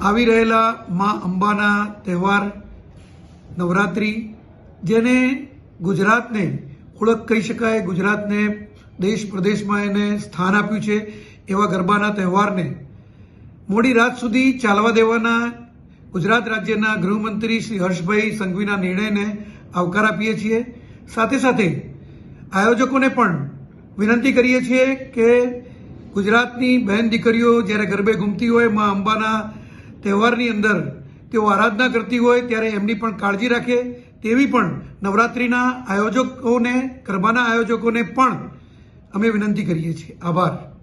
આવી રહેલા મા અંબાના તહેવાર, નવરાત્રિ, જેને ગુજરાતને, ઓળખ કહી શકાય, ગુજરાતને, દેશ પ્રદેશમાં એને સ્થાન આપ્યું છે, એવા ગરબાના તહેવારને મોડી રાત સુધી ચાલવા દેવાના ગુજરાત રાજ્યના ગૃહમંત્રી શ્રી હર્ષભાઈ સંઘવીના નિર્ણયને આવકાર આપીએ છીએ. સાથે સાથે આયોજકોને પણ વિનંતી કરીએ છીએ કે ગુજરાતની બહેન દીકરીઓ જ્યારે ગરબે ઘૂમતી હોય, મા અંબાના તહેવારની અંદર તેઓ આરાધના કરતી હોય ત્યારે એમની પણ કાળજી રાખે. તેવી પણ નવરાત્રિના આયોજકોને, ગરબાના આયોજકોને પણ અમે વિનંતી કરીએ છીએ. આભાર.